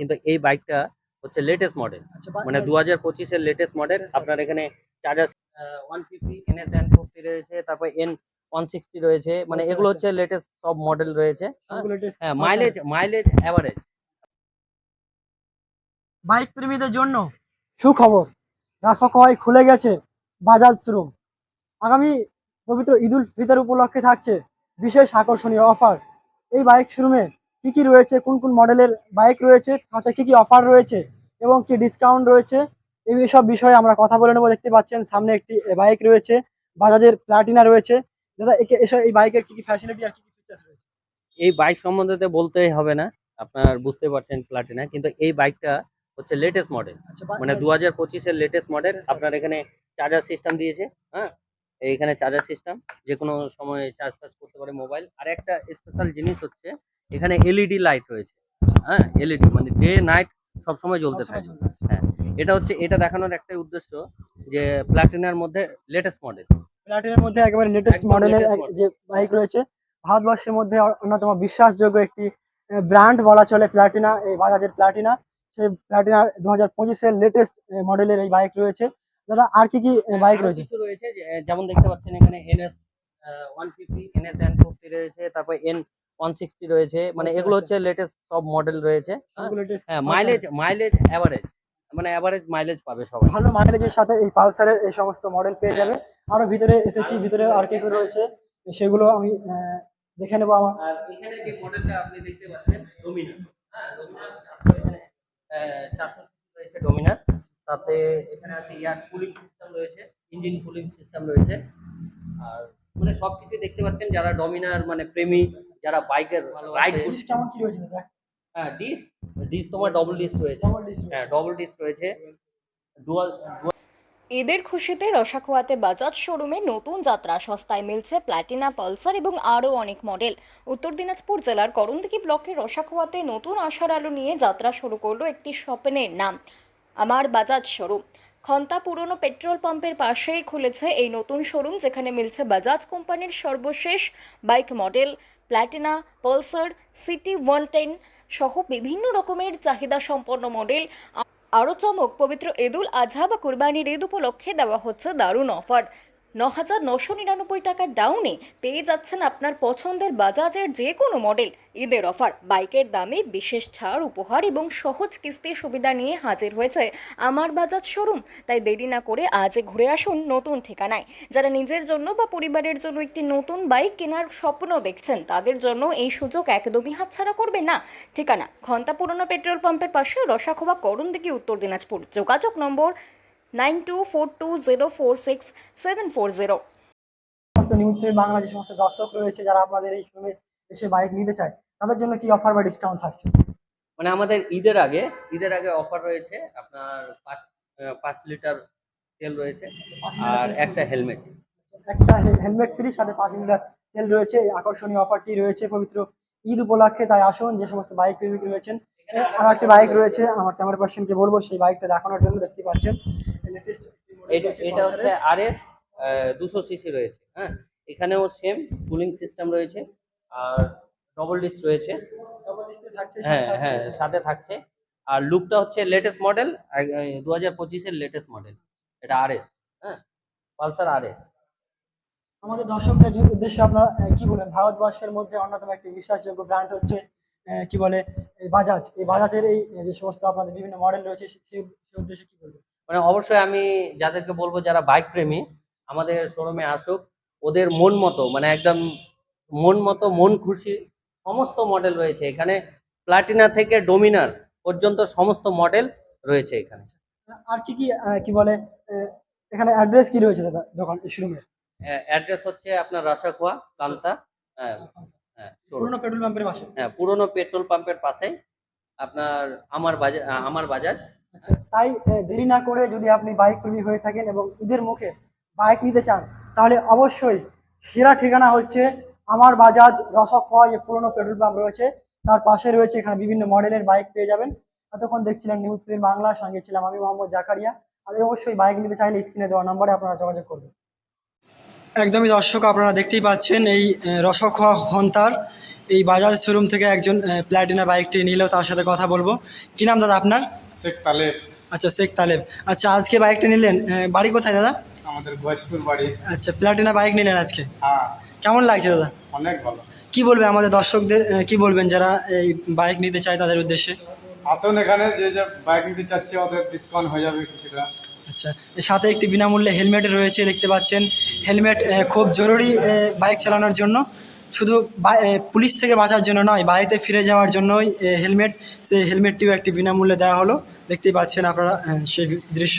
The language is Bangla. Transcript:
কিন্তু এই বাইকটা হচ্ছে লেটেস্ট মডেল আচ্ছা মানে দু হাজার পঁচিশের লেটেস্ট মডেল আপনার এখানে charger one fifty N S N fifty রয়েছে তারপর এন ওয়ান সিক্সটি রয়েছে। মানে আচ্ছা, এগুলো আচ্ছা। হচ্ছে লেটেস্ট সব মডেল রয়েছে। হ্যাঁ? মাইলেজ মাইলেজ অ্যাভারেজ বাইক প্রেমীদের জন্য সুখবর। রাসকয় খুলে গেছে বাজাজ শোরুম। আগামী পবিত্র ঈদুল ফিতর উপলক্ষে থাকছে বিশেষ আকর্ষণীয় অফার। এই বাইক শোরুমে কি কি রয়েছে কোন কোন মডেলের বাইক রয়েছে সাথে কি কি অফার রয়েছে এবং কি ডিসকাউন্ট রয়েছে এই সব বিষয়ে আমরা কথা বলে নেব। দেখতে পাচ্ছেন সামনে একটি বাইক রয়েছে বাজাজের প্লাটিনা রয়েছে। দাদা এই বাইকের কি কি ফ্যাসিলিটি আর কি কি ফিচার্স রয়েছে? এই বাইক সম্বন্ধে বলতেই হবে না আপনার বুঝতে পারছেন প্লাটিনা কিন্তু এই বাইকটা হচ্ছে লেটেস্ট মডেল আচ্ছা মানে দু হাজার পঁচিশের লেটেস্ট মডেল আপনার এখানে চার্জার সিস্টেম দিয়েছে হ্যাঁ? এইখানে চার্জার সিস্টেম যে কোনো সময় চার্জ টার্জ করতে পারে মোবাইল আর একটা স্পেশাল জিনিস হচ্ছে এখানে এলইডি লাইট রয়েছে। হ্যাঁ এলইডি মানে ডে নাইট সবসময় জ্বলতে থাকে আচ্ছা। হ্যাঁ এটা হচ্ছে এটা দেখানোর একটাই উদ্দেশ্য যে প্লাটিনার মধ্যে লেটেস্ট মডেল প্লাটিনার মধ্যে একেবারে লেটেস্ট মডেলের যে বাইক রয়েছে ভারতবর্ষের মধ্যে অন্যতম বিশ্বাসযোগ্য একটি ব্র্যান্ড বলা চলে প্লাটিনা এই বাজাজের প্লাটিনা সেই প্লাটিনা দু হাজার পঁচিশের লেটেস্ট মডেলের এই বাইক রয়েছে। দাদা আর কি কি বাইক রয়েছে? কিছু রয়েছে যেমন দেখতে পাচ্ছেন এখানে NS one fifty NS N fifty রয়েছে তারপর এন ওয়ান সিক্সটি রয়েছে। মানে এগুলো। হচ্ছে লেটেস্ট সব মডেল রয়েছে হ্যাঁ? হ্যাঁ। মাইলেজ মাইলেজ অ্যাভারেজ মানে অ্যাভারেজ মাইলেজ পাবে সবাই। ভালো মাইলেজের সাথে এই পালসারের এই সমস্ত মডেল পেয়ে যাবে। আরও ভিতরে এসেছি ভিতরে আর কি রয়েছে সেগুলো আমি দেখে নেব আমার। এখানে যে মডেলটা আপনি দেখতে পাচ্ছেন ডোমিনার হ্যাঁ ডোমিনার চারশো রয়েছে ডোমিনার তাতে এখানে আছে এয়ার কুলিং সিস্টেম রয়েছে ইঞ্জিন কুলিং সিস্টেম রয়েছে। আর মানে সব কিছু দেখতে পাচ্ছেন যারা ডমিনার মানে প্রেমী যারা বাইকের রাইড জিনিস কেমন কি রয়েছে দাদা হ্যাঁ ডিস ডিস তোমার ডবল ডিস রয়েছে। হ্যাঁ ডবল ডিস রয়েছে। ডুয়াল ঈদের খুশিতে রসাখোয়াতে বাজাজ শোরুমে নতুন যাত্রা। সস্তায় মিলছে প্ল্যাটিনা পালসার এবং আরও অনেক মডেল। উত্তর দিনাজপুর জেলার করণদিঘি ব্লকের রসাখোয়াতে নতুন আশার আলো নিয়ে যাত্রা শুরু করল একটি স্বপ্নের নাম। আমার বাজাজ শোরুম। খন্তা পুরনো পেট্রোল পাম্পের পাশেই খুলেছে এই নতুন শোরুম, যেখানে মিলছে বাজাজ কোম্পানির সর্বশেষ bike model Platina Pulsar, CT one ten সহ বিভিন্ন রকমের চাহিদা সম্পন্ন মডেল। আরও চমক, পবিত্র ঈদুল আজহা বা কুরবানির ঈদ উপলক্ষে দেওয়া হচ্ছে দারুণ অফার। ন হাজার নশো নিরানব্বই টাকার ডাউনে পেয়ে যাচ্ছেন আপনার পছন্দের বাজাজের যে কোনো মডেল ঈদের অফার বাইকের দামে বিশেষ ছাড়, উপহার এবং সহজ কিস্তির সুবিধা নিয়ে হাজির হয়েছে আমার বাজাজ শোরুম তাই দেরি না করে আজ ঘুরে আসুন নতুন ঠিকানায়। যারা নিজের জন্য বা পরিবারের জন্য একটি নতুন বাইক কেনার স্বপ্ন দেখছেন, তাদের জন্য এই সুযোগ একদমই হাতছাড়া করবে না। ঠিকানা, ঘণ্টা পুরনো পেট্রোল পাম্পের পাশে রসাখোয়া করণদিঘি উত্তর দিনাজপুর। যোগাযোগ number nine two four two zero four six seven four zero. সমস্ত নিউজ বাংলা যে সমস্ত দর্শক রয়েছে যারা আপনাদের এই শোরুমে এসে বাইক নিতে চায় তাদের জন্য কি অফার বা ডিসকাউন্ট থাকছে? মানে আমাদের ঈদের আগে ঈদের আগে অফার রয়েছে আপনার পাঁচ আহ, পাঁচ লিটার তেল রয়েছে আর একটা হেলমেট একটা হেলমেট ফ্রি সাথে পাঁচ লিটার তেল রয়েছে। এই আকর্ষণীয় অফারটি রয়েছে পবিত্র ঈদ উপলক্ষে। তাই আসুন যে সমস্ত বাইক প্রেমিক রয়েছেন আর একটি বাইক রয়েছে আমার ক্যামেরা পার্সনকে বলব সেই বাইকটা দেখানোর জন্য দেখতে পাচ্ছেন। এটা এটা হচ্ছে আর এস দুশো সিসি রয়েছে হ্যাঁ? এখানেও সেম কুলিং সিস্টেম রয়েছে আর ডবল ডিস রয়েছে। হ্যাঁ হ্যাঁ সাথে থাকছে। আর লুকটা হচ্ছে লেটেস্ট মডেল দু হাজার পঁচিশের লেটেস্ট মডেল এটা আর এস হ্যাঁ? পালসার আর এস আমাদের দর্শকদের যে উদ্দেশ্যে আপনারা কি বলেন? ভারতবর্ষের মধ্যে অন্যতম একটি বিশ্বাসযোগ্য ব্র্যান্ড হচ্ছে কি বলে এই বাজাজ এই বাজাজের এই যে সমস্ত আপনাদের বিভিন্ন মডেল রয়েছে সেই উদ্দেশ্যে কি বলবেন? মানে অবশ্যই আমি যাদেরকে বলব যারা বাইক প্রেমী আমাদের শোরুমে আসুক ওদের মন মতো মানে একদম মন মতো মন খুশি সমস্ত মডেল রয়েছে এখানে। প্লাটিনা থেকে ডোমিনার পর্যন্ত সমস্ত মডেল রয়েছে এখানে। আর কি কি কি বলে এখানে অ্যাড্রেস কি রয়েছে দাদা দোকান শোরুমের অ্যাড্রেস হচ্ছে আপনার রাসাকুয়া কান্তা হ্যাঁ হ্যাঁ পুরোনো পেট্রোল পাম্পের পাশে? হ্যাঁ পুরনো পেট্রোল পাম্পের পাশে আপনার আমার বাজার আমার বাজাজ। আচ্ছা তাই দেরি না করে যদি আপনি বাইক প্রেমী হয়ে থাকেন এবং ঈদের মুখে বাইক নিতে চান, তাহলে অবশ্যই সেরা ঠিকানা হচ্ছে আমার বাজাজ রসখোয়া যে পুরনো পেট্রোল পাম্প রয়েছে। তার পাশে রয়েছে এখানে বিভিন্ন মডেলের বাইক পেয়ে যাবেন। এতক্ষণ দেখছিলেন নিউজ টিভি বাংলা, সঙ্গে ছিলাম আমি মোহাম্মদ জাকারিয়া। আর অবশ্যই বাইক নিতে চাইলে স্ক্রিনে দেওয়া নম্বরে আপনারা যোগাযোগ করবেন। একদমই দর্শক, আপনারা দেখতেই পাচ্ছেন এই রসখোয়া হন্তার। এই বাজাজ শোরুম থেকে একজন প্ল্যাটিনা বাইকটি নিলেও তার সাথে কথা বলব। কি নাম দাদা আপনার? শেখ তালেব। আচ্ছা শেখ তালেব। আচ্ছা আজকে বাইকটা নিলেন বাড়ি কোথায় দাদা? আমাদের গজপুর বাড়ি। আচ্ছা প্ল্যাটিনা বাইক নিলেন আজকে? হ্যাঁ। কেমন লাগছে দাদা? অনেক ভালো। কি বলবে আমাদের দর্শকদের কি বলবেন যারা এই বাইক নিতে চায় তাদের উদ্দেশ্যে? আসুন এখানে যে যে বাইক নিতে চাচ্ছে ওদের ডিসকাউন্ট হয়ে যাবে কিছুটা। আচ্ছা সাথে একটি বিনামূল্যে হেলমেট রয়েছে দেখতে পাচ্ছেন। হেলমেট খুব জরুরি বাইক চালানোর জন্য। শুধু পুলিশ থেকে বাঁচার জন্য নয়, বাড়িতে ফিরে যাওয়ার জন্যই হেলমেট, সেই হেলমেটটিও একটি বিনামূল্যে দেওয়া হলো। দেখতেই পাচ্ছেন আপনারা সেই দৃশ্য।